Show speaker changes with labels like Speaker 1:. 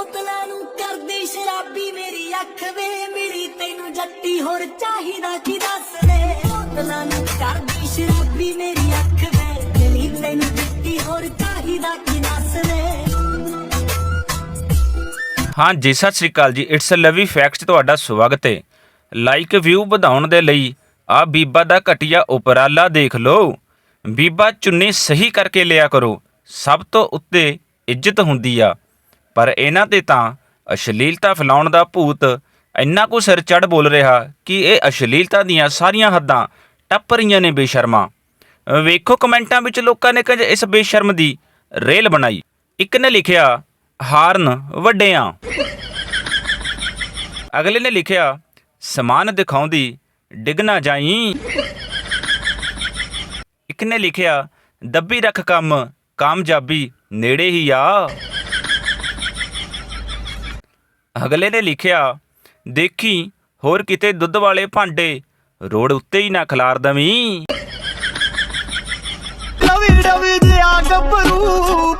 Speaker 1: ਬੋਤਲਾਂ ਨੂੰ ਕਰਦੀ ਸ਼ਰਾਬੀ, ਮੇਰੀ ਅੱਖ ਵੇ ਮਿਲੀ ਤੈਨੂੰ ਜੱਟੀ, ਹੋਰ ਚਾਹੀਦਾ ਕੀ ਦੱਸ ਦੇ? ਬੋਤਲਾਂ ਨੂੰ ਕਰਦੀ ਸ਼ਰਾਬੀ, ਮੇਰੀ ਅੱਖ ਵੇ ਮਿਲੀ ਤੈਨੂੰ ਜੱਟੀ, ਹੋਰ ਚਾਹੀਦਾ ਕੀ ਦੱਸ ਦੇ?
Speaker 2: ਹਾਂ ਸਤਿ ਸ੍ਰੀ ਅਕਾਲ ਜੀ। ਇਟਸ ਲਵੀ ਫੈਕਟਸ ਤੁਹਾਡਾ ਸਵਾਗਤ ਹੈ ਲਾਈਕ ਵਿਊ ਵਧਾਉਣ ਦੇ ਲਈ ਆ ਬੀਬਾ ਦਾ ਘਟੀਆ ਉਪਰਾਲਾ ਦੇਖ ਲਓ। ਬੀਬਾ ਚੁੰਨੀ ਸਹੀ ਕਰਕੇ ਲਿਆ ਕਰੋ। ਸਭ ਤੋਂ ਉੱਤੇ ਇੱਜ਼ਤ ਹੁੰਦੀ ਆ। ਪਰ ਇਹਨਾਂ ਤੇ ਤਾਂ ਅਸ਼ਲੀਲਤਾ ਫੈਲਾਉਣ ਦਾ ਭੂਤ ਇੰਨਾ ਕੁ ਸਿਰ ਚੜ ਬੋਲ ਰਿਹਾ ਕਿ ਇਹ ਅਸ਼ਲੀਲਤਾ ਦੀਆਂ ਸਾਰੀਆਂ ਹੱਦਾਂ ਟੱਪ ਰਹੀਆਂ ਨੇ ਬੇਸ਼ਰਮਾ। ਵੇਖੋ ਕਮੈਂਟਾਂ ਵਿੱਚ ਲੋਕਾਂ ਨੇ ਕੁਝ ਇਸ ਬੇਸ਼ਰਮ ਦੀ ਰੇਲ ਬਣਾਈ। ਇੱਕ ਨੇ ਲਿਖਿਆ, ਹਾਰਨ ਵੱਡਿਆਂ। ਅਗਲੇ ਨੇ ਲਿਖਿਆ, ਸਮਾਨ ਦਿਖਾਉਂਦੀ, ਡਿੱਗ ਨਾ ਜਾਈ। ਇੱਕ ਨੇ ਲਿਖਿਆ, ਦੱਬੀ ਰੱਖ ਕੰਮ, ਕਾਮਯਾਬੀ ਨੇੜੇ ਹੀ ਆ। ਅਗਲੇ ਨੇ ਲਿਖਿਆ, ਦੇਖੀ, ਹੋਰ ਕਿਤੇ ਦੁੱਧ ਵਾਲੇ ਭਾਂਡੇ, ਰੋਡ ਉੱਤੇ ਹੀ ਨਾ ਖਿਲਾਰ ਦਵੀਂ।
Speaker 3: ਰਵੀ ਰਵੀ ਜਿਆ ਗੱਭਰੂ